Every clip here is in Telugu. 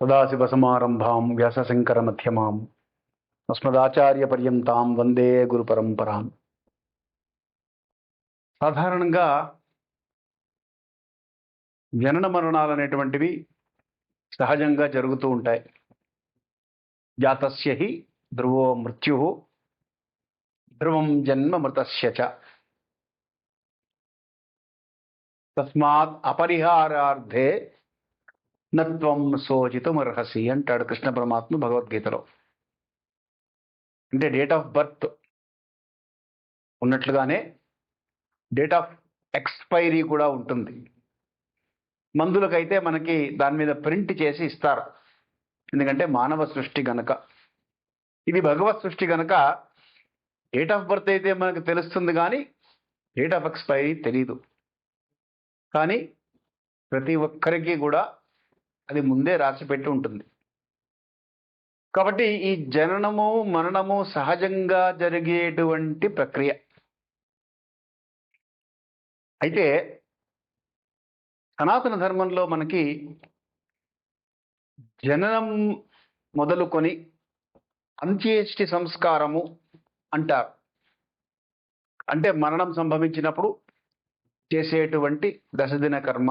సదాశివసమారంభాం వ్యాసశంకరమధ్యమాం అస్మదాచార్యపర్యంతాం వందే గురు పరంపరాం సాధారణంగా జనన మరణాలు అనేటువంటివి సహజంగా జరుగుతూ ఉంటాయి. జాతస్య హి ధ్రువో మృత్యు ధ్రువం జన్మ మృతస్య చ. తస్మాత్ అపరిహారార్థే నత్వం శోచితుమర్హసి అంటాడు కృష్ణ పరమాత్మ భగవద్గీతలో. అంటే డేట్ ఆఫ్ బర్త్ ఉన్నట్లుగానే డేట్ ఆఫ్ ఎక్స్పైరీ కూడా ఉంటుంది. మందులకైతే మనకి దాని మీద ప్రింట్ చేసి ఇస్తారు. ఎందుకంటే మానవ సృష్టి గనక. ఇది భగవత్ సృష్టి గనక డేట్ ఆఫ్ బర్త్ అయితే మనకు తెలుస్తుంది కానీ డేట్ ఆఫ్ ఎక్స్పైరీ తెలియదు కానీ ప్రతి ఒక్కరికి కూడా అది ముందే రాసిపెట్టి ఉంటుంది. కాబట్టి ఈ జననము మరణము సహజంగా జరిగేటువంటి ప్రక్రియ. అయితే సనాతన ధర్మంలో మనకి జననం మొదలుకొని అంత్యేష్టి సంస్కారము అంటారు. అంటే మరణం సంభవించినప్పుడు చేసేటువంటి దశదిన కర్మ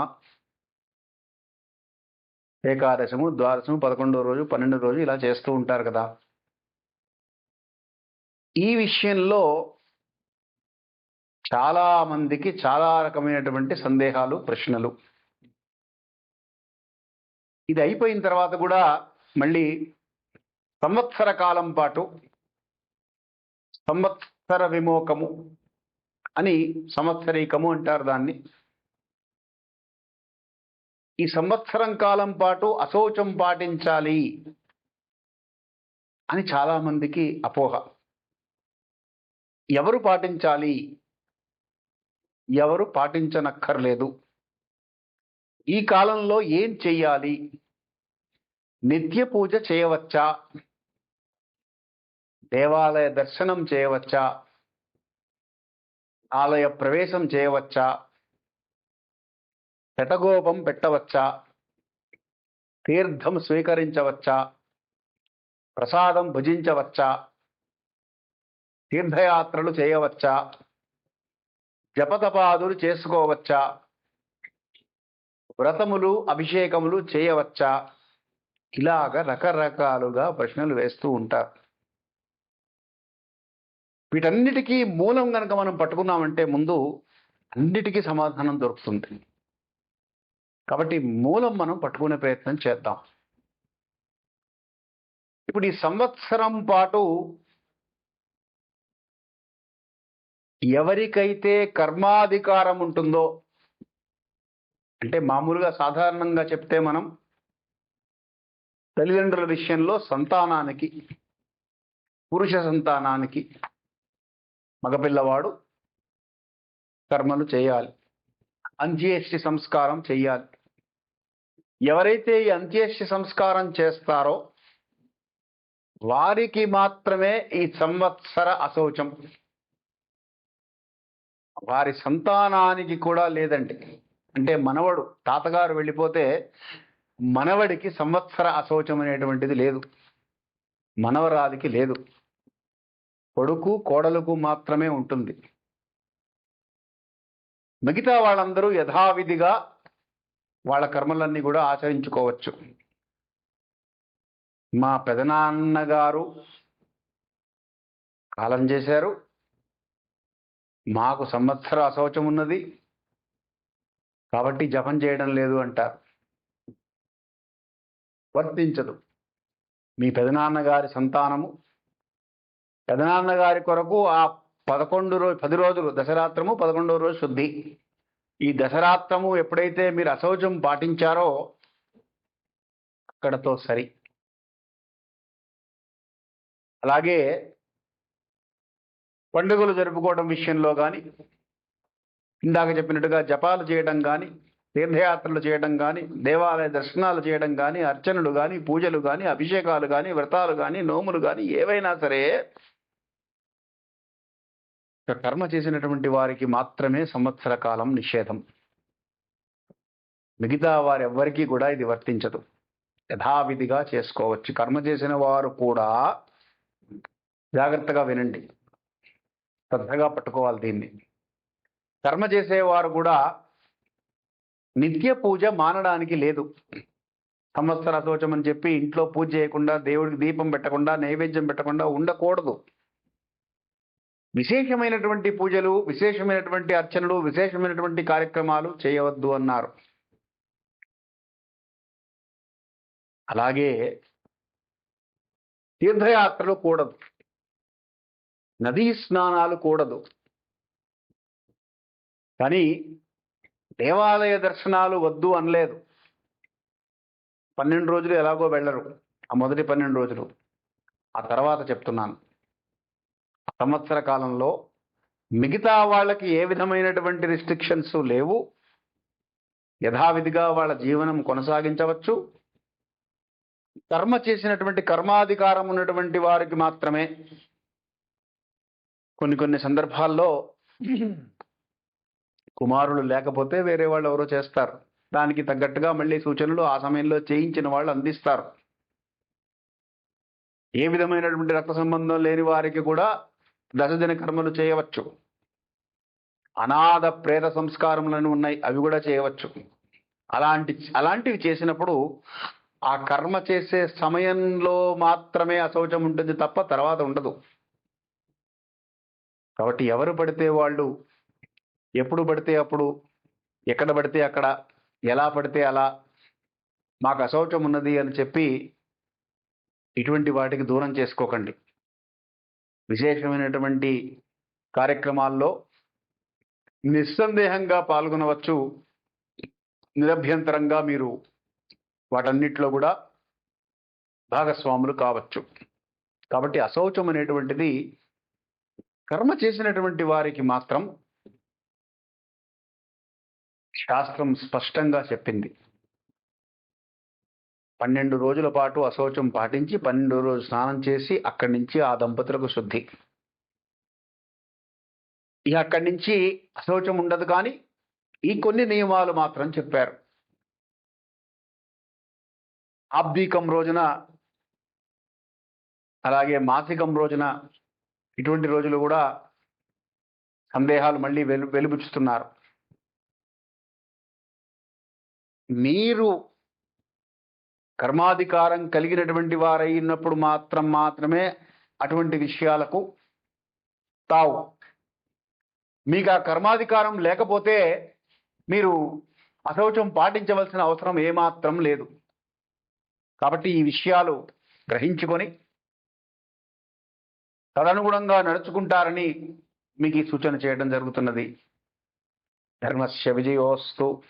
ఏకాదశము ద్వాదశము పదకొండో రోజు పన్నెండో రోజు ఇలా చేస్తూ ఉంటారు కదా. ఈ విషయంలో చాలా మందికి చాలా రకమైనటువంటి సందేహాలు ప్రశ్నలు. ఇది అయిపోయిన తర్వాత కూడా మళ్ళీ సంవత్సర కాలం పాటు సంవత్సర విమోకము అని సంవత్సరీకము అంటారు దాన్ని. ఈ సంవత్సరం కాలం పాటు అశౌచం పాటించాలి అని చాలామందికి అపోహ. ఎవరు పాటించాలి? ఎవరు పాటించనక్కర్లేదు. ఈ కాలంలో ఏం చెయ్యాలి? నిత్య పూజ చేయవచ్చా? దేవాలయ దర్శనం చేయవచ్చా? ఆలయ ప్రవేశం చేయవచ్చా? శటగోపం పెట్టవచ్చా? తీర్థం స్వీకరించవచ్చా? ప్రసాదం భుజించవచ్చా? తీర్థయాత్రలు చేయవచ్చా? జపతపాదులు చేసుకోవచ్చా? వ్రతములు అభిషేకములు చేయవచ్చా? ఇలాగ రకరకాలుగా ప్రశ్నలు వేస్తూ ఉంటారు. వీటన్నిటికీ మూలం కనుక మనం పట్టుకున్నామంటే ముందు అన్నిటికీ సమాధానం దొరుకుతుంది కాబట్టి మూలం మనం పట్టుకునే ప్రయత్నం చేద్దాం. ఇప్పుడు ఈ సంవత్సరం పాటు ఎవరికైతే కర్మాధికారం ఉంటుందో అంటే మామూలుగా సాధారణంగా చెప్తే మనం తల్లిదండ్రుల విషయంలో సంతానానికి పురుష సంతానానికి మగపిల్లవాడు కర్మలు చేయాలి. అంత్యేష్టి సంస్కారం చేయాలి. ఎవరైతే ఈ అంత్యేష్టి సంస్కారం చేస్తారో వారికి మాత్రమే ఈ సంవత్సర అశౌచం. వారి సంతానానికి కూడా లేదండి. అంటే మనవడు తాతగారు వెళ్ళిపోతే మనవడికి సంవత్సర అశౌచం అనేటువంటిది లేదు. మనవరాలికి లేదు. కొడుకు కోడలకు మాత్రమే ఉంటుంది. మిగతా వాళ్ళందరూ యథావిధిగా వాళ్ళ కర్మలన్నీ కూడా ఆచరించుకోవచ్చు. మా పెదనాన్నగారు కాలం చేశారు. మాకు సంవత్సర అశౌచం ఉన్నది. కాబట్టి జపం చేయడం లేదు అంటారు వర్తించదు. మీ పెదనాన్నగారి సంతానము. పెదనాన్నగారి కొరకు ఆ పదకొండు రోజు పది రోజులు దశరాత్రము పదకొండవ రోజు శుద్ధి. ఈ దశరాత్రము ఎప్పుడైతే మీరు అశౌచం పాటించారో అక్కడతో సరి. అలాగే పండుగలు జరుపుకోవడం విషయంలో కానీ ఇందాక చెప్పినట్టుగా జపాలు చేయడం కానీ తీర్థయాత్రలు చేయడం కానీ దేవాలయ దర్శనాలు చేయడం కానీ అర్చనలు కానీ పూజలు కానీ అభిషేకాలు కానీ వ్రతాలు కానీ నోములు కానీ ఏవైనా సరే కర్మ చేసినటువంటి వారికి మాత్రమే సంవత్సర కాలం నిషేధం. మిగతా వారెవ్వరికీ కూడా ఇది వర్తించదు. యథావిధిగా చేసుకోవచ్చు. కర్మ చేసిన వారు కూడా జాగ్రత్తగా వినండి. శ్రద్ధగా పట్టుకోవాలి దీన్ని. కర్మ చేసేవారు కూడా నిత్య పూజ మానడానికి లేదు. సంవత్సర శోచం అని చెప్పి ఇంట్లో పూజ చేయకుండా దేవుడికి దీపం పెట్టకుండా నైవేద్యం పెట్టకుండా ఉండకూడదు. విశేషమైనటువంటి పూజలు విశేషమైనటువంటి అర్చనలు విశేషమైనటువంటి కార్యక్రమాలు చేయవద్దు అన్నారు. అలాగే తీర్థయాత్రలు కూడదు. నదీ స్నానాలు కూడదు. కానీ దేవాలయ దర్శనాలు వద్దు అనలేదు. పన్నెండు రోజులు ఎలాగో వెళ్ళరు. ఆ మొదటి పన్నెండు రోజులు. ఆ తర్వాత చెప్తున్నాను. సంవత్సర కాలంలో మిగతా వాళ్ళకి ఏ విధమైనటువంటి రిస్ట్రిక్షన్స్ లేవు. యథావిధిగా వాళ్ళ జీవనం కొనసాగించవచ్చు. కర్మ చేసినటువంటి కర్మాధికారం ఉన్నటువంటి వారికి మాత్రమే కొన్ని కొన్ని సందర్భాల్లో కుమారులు లేకపోతే వేరే వాళ్ళు ఎవరో చేస్తారు. దానికి తగ్గట్టుగా మళ్ళీ సూచనలు ఆ సమయంలో చేయించిన వాళ్ళు అందిస్తారు. ఏ విధమైనటువంటి రక్త సంబంధం లేని వారికి కూడా దశదిన కర్మలు చేయవచ్చు. అనాథ ప్రేత సంస్కారములను ఉన్నాయి అవి కూడా చేయవచ్చు. అలాంటి అలాంటివి చేసినప్పుడు ఆ కర్మ చేసే సమయంలో మాత్రమే అశౌచం ఉంటుంది తప్ప తర్వాత ఉండదు. కాబట్టి ఎవరు పడితే వాళ్ళు ఎప్పుడు పడితే అప్పుడు ఎక్కడ పడితే అక్కడ ఎలా పడితే అలా మాకు అశౌచం ఉన్నది అని చెప్పి ఇటువంటి వాటికి దూరం చేసుకోకండి. విశేషమైనటువంటి కార్యక్రమాల్లో నిస్సందేహంగా పాల్గొనవచ్చు. నిరభ్యంతరంగా మీరు వాటన్నిటిలో కూడా భాగస్వాములు కావచ్చు. కాబట్టి అశౌచం అనేటువంటిది కర్మ చేసినటువంటి వారికి మాత్రం శాస్త్రం స్పష్టంగా చెప్పింది. పన్నెండు రోజుల పాటు అశౌచం పాటించి పన్నెండు రోజు స్నానం చేసి అక్కడి నుంచి ఆ దంపతులకు శుద్ధి. ఇక అక్కడి నుంచి అశౌచం ఉండదు కానీ ఈ కొన్ని నియమాలు మాత్రం చెప్పారు. ఆబ్దీకం రోజున అలాగే మాసికం రోజున ఇటువంటి రోజులు కూడా సందేహాలు మళ్ళీ వెలు వెలుబుచ్చుతున్నారు. మీరు కర్మాధికారం కలిగినటువంటి వారైనప్పుడు మాత్రం మాత్రమే అటువంటి విషయాలకు తావు. మీకు ఆ కర్మాధికారం లేకపోతే మీరు అశౌచం పాటించవలసిన అవసరం ఏమాత్రం లేదు. కాబట్టి ఈ విషయాలు గ్రహించుకొని తదనుగుణంగా నడుచుకుంటారని మీకు ఈ సూచన చేయడం జరుగుతున్నది. ధర్మస్య విజయోస్తు.